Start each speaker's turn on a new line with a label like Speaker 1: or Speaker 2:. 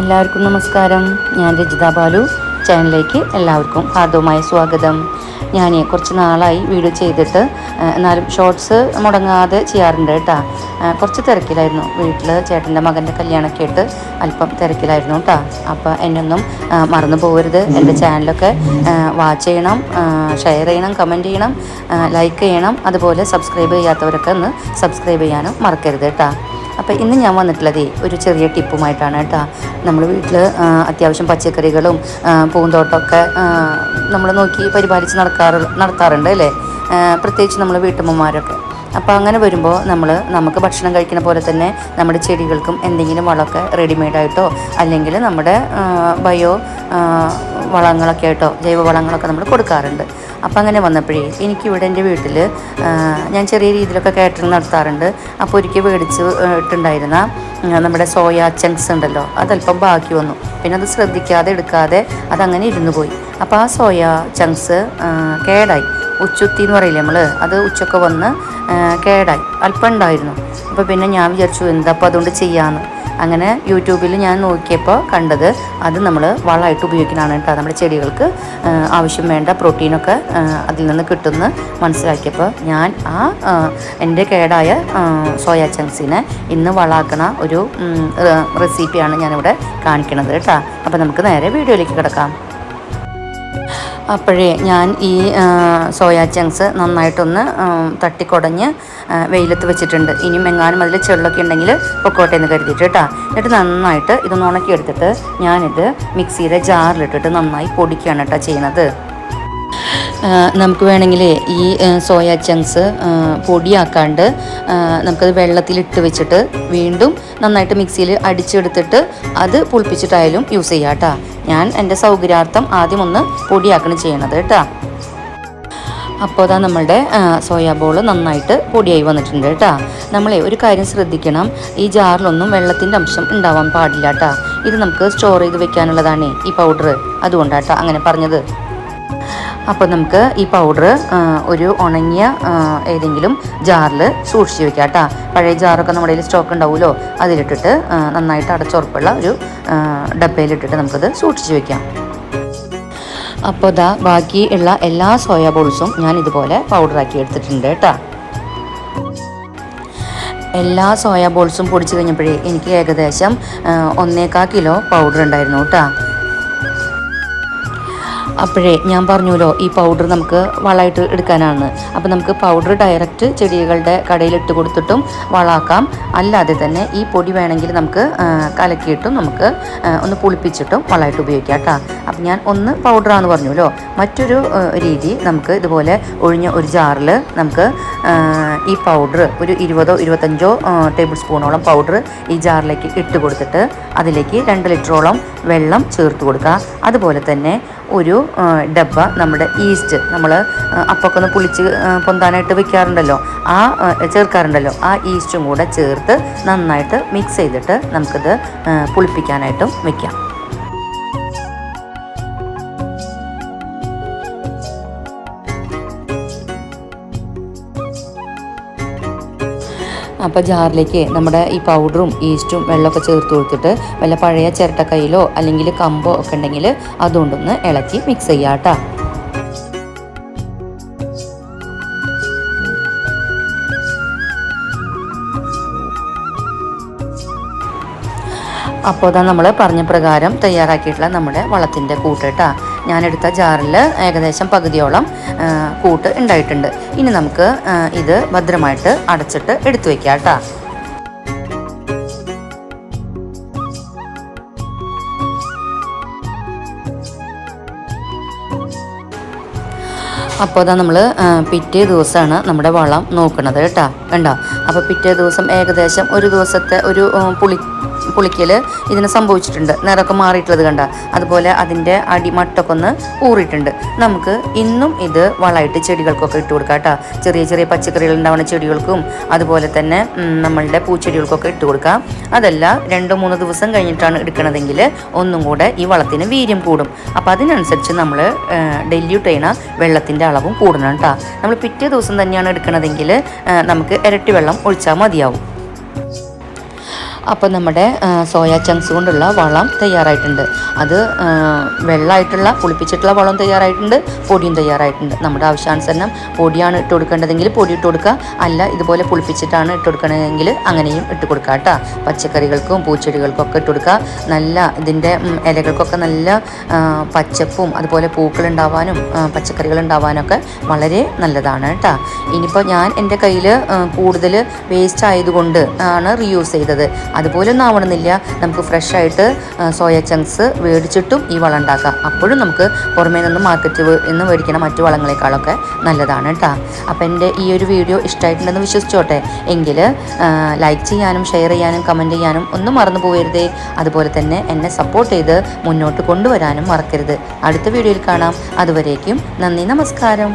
Speaker 1: എല്ലാവർക്കും നമസ്കാരം. ഞാൻ രജിത ബാലു. ചാനലിലേക്ക് എല്ലാവർക്കും ഹാർദവുമായ സ്വാഗതം. ഞാൻ കുറച്ച് നാളായി വീഡിയോ ചെയ്തിട്ട് എന്നാലും ഷോർട്സ് മുടങ്ങാതെ ചെയ്യാറുണ്ട് കേട്ടോ. കുറച്ച് തിരക്കിലായിരുന്നു. വീട്ടിൽ ചേട്ടന്റെ മകന്റെ കല്യാണമൊക്കെ ആയിട്ട് അല്പം തിരക്കിലായിരുന്നു കേട്ടോ. അപ്പോൾ എന്നൊന്നും മറന്നു പോകരുത്. എന്റെ ചാനലൊക്കെ വാച്ച് ചെയ്യണം ഷെയർ ചെയ്യണം കമന്റ് ചെയ്യണം ലൈക്ക് ചെയ്യണം. അതുപോലെ സബ്സ്ക്രൈബ് ചെയ്യാത്തവരൊക്കെ ഒന്ന് സബ്സ്ക്രൈബ് ചെയ്യാനും മറക്കരുത് കേട്ടോ. അപ്പോൾ ഇന്ന് ഞാൻ വന്നിട്ടുള്ളത് ഒരു ചെറിയ ടിപ്പുമായിട്ടാണ് കേട്ടോ. നമ്മൾ വീട്ടിൽ അത്യാവശ്യം പച്ചക്കറികളും പൂന്തോട്ടമൊക്കെ നമ്മൾ നോക്കി പരിപാലിച്ച് നടക്കാറ് നടത്താറുണ്ട് അല്ലേ? പ്രത്യേകിച്ച് നമ്മൾ വീട്ടമ്മമാരൊക്കെ. അപ്പോൾ അങ്ങനെ വരുമ്പോൾ നമ്മൾ നമുക്ക് ഭക്ഷണം കഴിക്കുന്ന പോലെ തന്നെ നമ്മുടെ ചെടികൾക്കും എന്തെങ്കിലും വളമൊക്കെ റെഡിമെയ്ഡായിട്ടോ അല്ലെങ്കിൽ നമ്മുടെ ബയോ വളങ്ങളൊക്കെ ആയിട്ടോ ജൈവ വളങ്ങളൊക്കെ നമ്മൾ കൊടുക്കാറുണ്ട്. അപ്പം അങ്ങനെ വന്നപ്പോഴേ എനിക്കിവിടെ എന്റെ വീട്ടിൽ ഞാൻ ചെറിയ രീതിയിലൊക്കെ കാറ്ററിംഗ് നടത്താറുണ്ട്. അപ്പോൾ ഒരിക്കൽ മേടിച്ച് ഇട്ടുണ്ടായിരുന്ന നമ്മുടെ സോയ ചങ്ക്സ് ഉണ്ടല്ലോ അതല്പം ബാക്കി വന്നു. പിന്നെ അത് ശ്രദ്ധിക്കാതെ എടുക്കാതെ അതങ്ങനെ ഇരുന്നു പോയി. അപ്പോൾ ആ സോയ ചങ്ക്സ് കേടായി. ഉച്ചുത്തി എന്ന് പറയില്ലേ നമ്മൾ അത് ഉച്ചയ്ക്ക് വന്ന് കേടായി. അല്പം ഉണ്ടായിരുന്നു. അപ്പോൾ പിന്നെ ഞാൻ വിചാരിച്ചു എന്താപ്പോൾ അതുകൊണ്ട് ചെയ്യാമെന്ന് അങ്ങനെ യൂട്യൂബിൽ ഞാൻ നോക്കിയപ്പോൾ കണ്ടത് അത് നമ്മൾ വളമായിട്ട് ഉപയോഗിക്കുന്നതാണ് കേട്ടോ. നമ്മുടെ ചെടികൾക്ക് ആവശ്യം വേണ്ട പ്രോട്ടീനൊക്കെ അതിൽ നിന്ന് കിട്ടുമെന്ന് മനസ്സിലാക്കിയപ്പോൾ ഞാൻ ആ എന്റെ കേടായ സോയാ ചങ്സിനെ ഇന്ന് വളാക്കണ ഒരു റെസിപ്പിയാണ് ഞാനിവിടെ കാണിക്കണത് കേട്ടോ. അപ്പോൾ നമുക്ക് നേരെ വീഡിയോയിലേക്ക് കിടക്കാം. അപ്പോഴേ ഞാൻ ഈ സോയാ ചങ്ക്സ് നന്നായിട്ടൊന്ന് തട്ടിക്കുടഞ്ഞ് വെയിലത്ത് വെച്ചിട്ടുണ്ട്. ഇനിയും എങ്ങാനും അതിൽ ചെള്ളൊക്കെ ഉണ്ടെങ്കിൽ പൊക്കോട്ടെ എന്ന് കരുതിയിട്ട് കേട്ടോ എന്നിട്ട് നന്നായിട്ട് ഇതൊന്ന് ഉണക്കി എടുത്തിട്ട് ഞാനിത് മിക്സിയുടെ ജാറിലിട്ടിട്ട് നന്നായി പൊടിക്കുകയാണ് കേട്ടോ ചെയ്യണത് ആ, നമുക്ക് വേണമെങ്കിൽ ഈ സോയ ചങ്ക്സ് പൊടിയാക്കാണ്ട് നമുക്കത് വെള്ളത്തിലിട്ട് വെച്ചിട്ട് വീണ്ടും നന്നായിട്ട് മിക്സിയിൽ അടിച്ചെടുത്തിട്ട് അത് പുളിപ്പിച്ചിട്ടായാലും യൂസ് ചെയ്യാം കേട്ടോ. ഞാൻ എന്റെ സൗകര്യാർത്ഥം ആദ്യം ഒന്ന് പൊടിയാക്കണം ചെയ്യണത് കേട്ടോ. അപ്പോൾ അതാ നമ്മളുടെ സോയാ ബോൾ നന്നായിട്ട് പൊടിയായി വന്നിട്ടുണ്ട് കേട്ടോ. നമ്മളെ ഒരു കാര്യം ശ്രദ്ധിക്കണം. ഈ ജാറിലൊന്നും വെള്ളത്തിന്റെ അംശം ഉണ്ടാവാൻ പാടില്ല കേട്ടോ. ഇത് നമുക്ക് സ്റ്റോർ ചെയ്ത് വെക്കാനുള്ളതാണ് ഈ പൗഡർ അതുകൊണ്ടാട്ടോ അങ്ങനെ പറഞ്ഞത്. അപ്പോൾ നമുക്ക് ഈ പൗഡർ ഒരു ഉണങ്ങിയ ഏതെങ്കിലും ജാറിൽ സൂക്ഷിച്ച് വെക്കാം കേട്ടോ പഴയ ജാറൊക്കെ നമ്മുടെ കയ്യിൽ സ്റ്റോക്ക് ഉണ്ടാവുമല്ലോ അതിലിട്ടിട്ട് നന്നായിട്ട് അടച്ചുറപ്പുള്ള ഒരു ഡബയിലിട്ടിട്ട് നമുക്കത് സൂക്ഷിച്ച് വെക്കാം. അപ്പോൾ ഇതാ ബാക്കി ഉള്ള എല്ലാ സോയാ ബോൾസും ഞാൻ ഇതുപോലെ പൗഡറാക്കി എടുത്തിട്ടുണ്ട് കേട്ടോ എല്ലാ സോയാ ബോൾസും പൊടിച്ച് കഴിഞ്ഞപ്പോഴേ എനിക്ക് ഏകദേശം ആ, ഒന്നേകാൽ കിലോ പൗഡർ ഉണ്ടായിരുന്നു കേട്ടോ അപ്പോഴേ ഞാൻ പറഞ്ഞല്ലോ ഈ പൗഡർ നമുക്ക് വളമായിട്ട് എടുക്കാനാണ്. അപ്പോൾ നമുക്ക് പൗഡർ ഡയറക്റ്റ് ചെടികളുടെ കടയിലിട്ട് കൊടുത്തിട്ടും വളാക്കാം. അല്ലാതെ തന്നെ ഈ പൊടി വേണമെങ്കിൽ നമുക്ക് കലക്കിയിട്ടും നമുക്ക് ഒന്ന് പുളിപ്പിച്ചിട്ടും വളമായിട്ട് ഉപയോഗിക്കാം കേട്ടോ. അപ്പം ഞാൻ ഒന്ന് പൗഡറാന്ന് പറഞ്ഞല്ലോ മറ്റൊരു രീതി നമുക്ക് ഇതുപോലെ ഒഴിഞ്ഞ ഒരു ജാറിൽ നമുക്ക് ഈ പൗഡർ ഒരു ഇരുപതോ ഇരുപത്തഞ്ചോ ടേബിൾ സ്പൂണോളം പൗഡർ ഈ ജാറിലേക്ക് ഇട്ട് കൊടുത്തിട്ട് അതിലേക്ക് രണ്ട് ലിറ്ററോളം വെള്ളം ചേർത്ത് കൊടുക്കുക. അതുപോലെ തന്നെ ഒരു ഡബ്ബ നമ്മുടെ ഈസ്റ്റ് നമ്മൾ അപ്പൊക്കെ ഒന്ന് പുളിച്ച് പൊന്താനായിട്ട് വെക്കാറുണ്ടല്ലോ. ആ ചേർക്കാറുണ്ടല്ലോ. ആ ഈസ്റ്റും കൂടെ ചേർത്ത് നന്നായിട്ട് മിക്സ് ചെയ്തിട്ട് നമുക്കിത് പുളിപ്പിക്കാനായിട്ടും വെക്കാം. അപ്പോൾ ജാറിലേക്ക് നമ്മുടെ ഈ പൗഡറും ഈസ്റ്റും വെള്ളമൊക്കെ ചേർത്ത് കൊടുത്തിട്ട് വല്ല പഴയ ചിരട്ട ചിരട്ടക്കൈയിലോ അല്ലെങ്കിൽ കമ്പോ ഒക്കെ ഉണ്ടെങ്കിൽ അതുകൊണ്ടൊന്ന് ഇളക്കി മിക്സ് ചെയ്യാം കേട്ടോ. അപ്പോൾ അതാ നമ്മൾ പറഞ്ഞ പ്രകാരം തയ്യാറാക്കിയിട്ടുള്ള നമ്മുടെ വളത്തിന്റെ കേട്ടോ. ഞാനെടുത്ത ജാറിൽ ഏകദേശം പകുതിയോളം കൂട്ട് ഉണ്ടായിട്ടുണ്ട്. ഇനി നമുക്ക് ഇത് ഭദ്രമായിട്ട് അടച്ചിട്ട് എടുത്തു വയ്ക്കാം കേട്ടോ. അപ്പോൾ അതാ നമ്മൾ പിറ്റേ ദിവസമാണ് നമ്മുടെ വളം നോക്കുന്നത് കേട്ടോ. കണ്ടോ? അപ്പോൾ പിറ്റേ ദിവസം ഏകദേശം ഒരു ദിവസത്തെ ഒരു പുളി പുളിക്കൽ ഇതിന് സംഭവിച്ചിട്ടുണ്ട്. നിറമൊക്കെ മാറിയിട്ടുള്ളത് കണ്ട. അതുപോലെ അതിന്റെ അടിമട്ടൊക്കെ ഒന്ന് ഊറിയിട്ടുണ്ട്. നമുക്ക് ഇന്നും ഇത് വളമായിട്ട് ചെടികൾക്കൊക്കെ ഇട്ട് കൊടുക്കാം കേട്ടോ. ചെറിയ ചെറിയ പച്ചക്കറികൾ ഉണ്ടാവുന്ന ചെടികൾക്കും അതുപോലെ തന്നെ നമ്മളുടെ പൂച്ചെടികൾക്കൊക്കെ ഇട്ട് കൊടുക്കാം. അതല്ല രണ്ടോ മൂന്നോ ദിവസം കഴിഞ്ഞിട്ടാണ് എടുക്കണതെങ്കിൽ ഒന്നും കൂടെ ഈ വളത്തിന് വീര്യം കൂടും. അപ്പോൾ അതിനനുസരിച്ച് നമ്മൾ ഡെല്യൂട്ട് ചെയ്യണ വെള്ളത്തിന്റെ അളവും കൂടണം കേട്ടോ. നമ്മൾ പിറ്റേ ദിവസം തന്നെയാണ് എടുക്കണതെങ്കിൽ നമുക്ക് ഇരട്ടി വെള്ളം ഒഴിച്ചാൽ മതിയാവും. അപ്പോൾ നമ്മുടെ സോയാ ചങ്ക്സ് കൊണ്ടുള്ള വളം തയ്യാറായിട്ടുണ്ട്. അത് വെള്ളമായിട്ടുള്ള പുളിപ്പിച്ചിട്ടുള്ള വളം തയ്യാറായിട്ടുണ്ട് പൊടിയും തയ്യാറായിട്ടുണ്ട്. നമ്മുടെ ആവശ്യാനുസരണം പൊടിയാണ് ഇട്ട് കൊടുക്കേണ്ടതെങ്കിൽ പൊടി ഇട്ട് കൊടുക്കുക. അല്ല ഇതുപോലെ പുളിപ്പിച്ചിട്ടാണ് ഇട്ട് കൊടുക്കണമെങ്കിൽ അങ്ങനെയും ഇട്ട് കൊടുക്കുക കേട്ടോ. പച്ചക്കറികൾക്കും പൂച്ചെടികൾക്കും ഒക്കെ ഇട്ട് കൊടുക്കുക. നല്ല ഇതിന്റെ ഇലകൾക്കൊക്കെ നല്ല പച്ചപ്പും അതുപോലെ പൂക്കൾ ഉണ്ടാവാനും പച്ചക്കറികൾ ഉണ്ടാവാനൊക്കെ വളരെ നല്ലതാണ് കേട്ടോ. ഇനിയിപ്പോൾ ഞാൻ എന്റെ കയ്യിൽ കൂടുതൽ വേസ്റ്റ് ആയതുകൊണ്ട് ആണ് റീയൂസ് ചെയ്തത്. അതുപോലെ ഒന്നും ആവണമെന്നില്ല. നമുക്ക് ഫ്രഷ് ആയിട്ട് സോയ ചങ്ക്സ് മേടിച്ചിട്ടും ഈ വളം ഉണ്ടാക്കാം. അപ്പോഴും നമുക്ക് പുറമേ നിന്ന് മാർക്കറ്റ് നിന്ന് മേടിക്കണ മറ്റു വളങ്ങളെക്കാളൊക്കെ നല്ലതാണ് കേട്ടോ അപ്പോൾ എന്റെ ഈ ഒരു വീഡിയോ ഇഷ്ടമായിട്ടുണ്ടെന്ന് വിശ്വസിച്ചോട്ടെ. എങ്കിൽ ലൈക്ക് ചെയ്യാനും ഷെയർ ചെയ്യാനും കമന്റ് ചെയ്യാനും ഒന്നും മറന്നു പോകരുതേ അതുപോലെ തന്നെ എന്നെ സപ്പോർട്ട് ചെയ്ത് മുന്നോട്ട് കൊണ്ടുവരാനും മറക്കരുത്. അടുത്ത വീഡിയോയിൽ കാണാം. അതുവരേക്കും നന്ദി നമസ്കാരം.